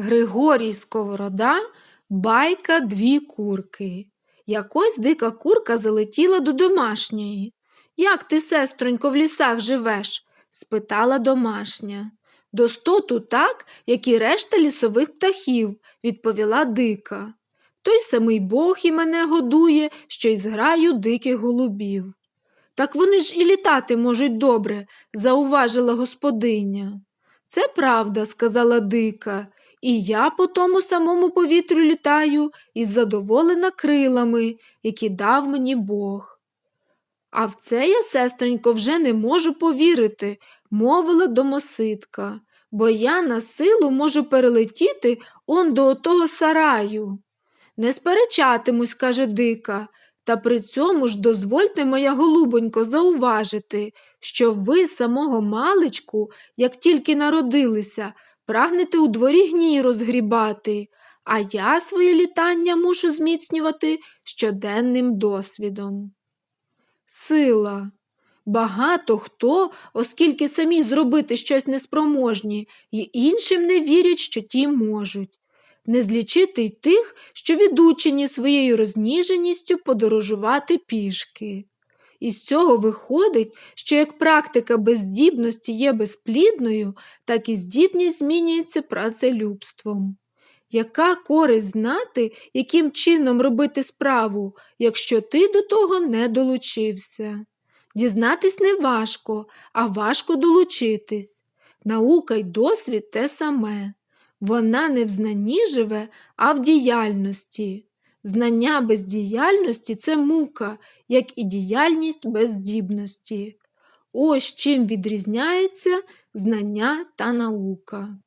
Григорій Сковорода, байка дві курки. Якось дика курка залетіла до домашньої. Як ти, сестронько, в лісах живеш? спитала домашня. Достоту так, як і решта лісових птахів, відповіла дика. Той самий Бог і мене годує, що й зграю диких голубів. Так вони ж і літати можуть добре, зауважила господиня. Це правда, сказала дика, і я по тому самому повітрю літаю із задоволена крилами, які дав мені Бог. А в це я, сестренько, вже не можу повірити, мовила домосидка, бо я на силу можу перелетіти он до отого сараю. Не сперечатимусь, каже дика, та при цьому ж дозвольте, моя голубонько, зауважити, що ви самого маличку, як тільки народилися, прагнете у дворі гній розгрібати, а я своє літання мушу зміцнювати щоденним досвідом. Сила. Багато хто, оскільки самі зробити щось неспроможні, і іншим не вірять, що ті можуть. Не злічити й тих, що відучені своєю розніженістю подорожувати пішки. Із цього виходить, що як практика безздібності є безплідною, так і здібність змінюється працелюбством. Яка користь знати, яким чином робити справу, якщо ти до того не долучився? Дізнатись не важко, а важко долучитись. Наука й досвід те саме. Вона не в знанні живе, а в діяльності. Знання без діяльності це мука, як і діяльність без здібності. Ось чим відрізняється знання та наука.